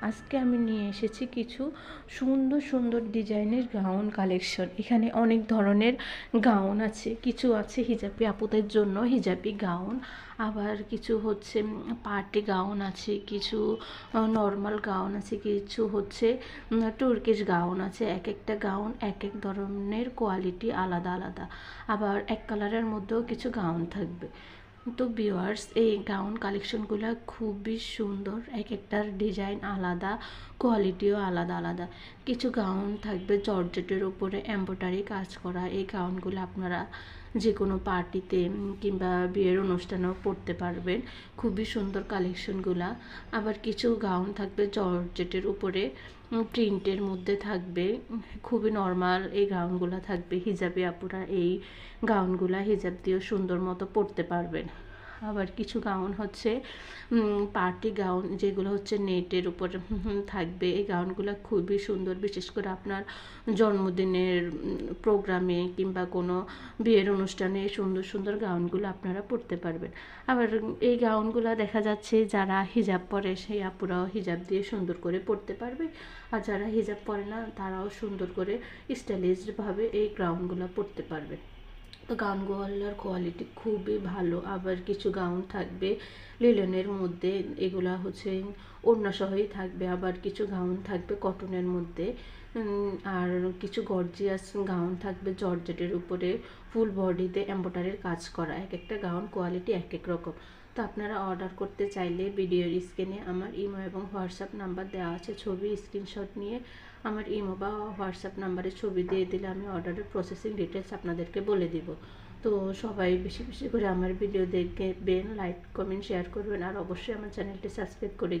আজকে আমি নিয়ে এসেছি কিছু সুন্দর সুন্দর ডিজাইনের গাউন কালেকশন। এখানে অনেক ধরনের গাউন আছে। কিছু আছে হিজাবি আপুদের জন্য হিজাবি গাউন। আবার কিছু হচ্ছে পার্টি গাউন আছে, কিছু নর্মাল গাউন আছে, কিছু হচ্ছে টুর্কিশ গাউন আছে। এক একটা গাউন এক এক ধরনের কোয়ালিটি আলাদা আলাদা। আবার এক কালারের মধ্যেও কিছু গাউন থাকবে। তো ভিওয়ার্স এই গাউন কালেকশনগুলো খুবই সুন্দর। এক একটার ডিজাইন আলাদা কোয়ালিটিও আলাদা আলাদা। কিছু গাউন থাকবে, জর্জেটের উপরে এম্ব্রয়ডারি কাজ করা, এই গাউনগুলো আপনারা যে কোনো পার্টিতে কিংবা বিয়ের অনুষ্ঠানেও পরতে পারবেন। খুবই সুন্দর কালেকশনগুলা আবার কিছু গাউন থাকবে, জর্জেটের উপরে প্রিন্টের মধ্যে থাকবে। খুবই নর্মাল এই গাউনগুলা থাকবে। হিজাবি আপুরা এই গাউনগুলা হিজাব দিয়েও সুন্দর মতো পরতে পারবেন। আবার কিছু গাউন হচ্ছে পার্টি গাউন যেগুলো হচ্ছে নেটের উপর থাকবে। এই গাউনগুলো খুবই সুন্দর, বিশেষ করে আপনার জন্মদিনের প্রোগ্রামে কিংবা কোনো বিয়ের অনুষ্ঠানে সুন্দর সুন্দর গাউনগুলো আপনারা পরতে পারবেন। আবার এই গাউনগুলো দেখা যাচ্ছে যারা হিজাব পরে, সেই আপুরাও হিজাব দিয়ে সুন্দর করে পরতে পারবে। আর যারা হিজাব পরে না, তারাও সুন্দর করে স্টাইলিশভাবে এই গাউনগুলো পরতে পারবে। তো গাউনগুলোর কোয়ালিটি খুবই ভালো, আবার কিছু গাউন থাকবে লিলেনের মধ্যে, এগুলা হচ্ছে সহই থাকবে, আবার কিছু গাউন থাকবে কটনের মধ্যে আর কিছু গর্জিয়াস গাউন থাকবে জর্জেটের উপরে ফুল বডিতে এম্ব্রয়ডারির কাজ করা, এক একটা গাউন কোয়ালিটি এক এক রকম। তো আপনারা অর্ডার করতে চাইলে ভিডিওর স্ক্রিনে আমার ইমো এবং হোয়াটসঅ্যাপ নাম্বার দেওয়া আছে, ছবি স্ক্রিনশট নিয়ে আমার ইমো বা হোয়াটসঅ্যাপ নাম্বারে ছবি দিয়ে দিলে আমি অর্ডারের প্রসেসিং ডিটেলস আপনাদেরকে বলে দিব। তো সবাই বেশি বেশি করে আমার ভিডিও দেখবেন লাইক কমেন্ট শেয়ার করবেন আর অবশ্যই আমার চ্যানেলটি সাবস্ক্রাইব করে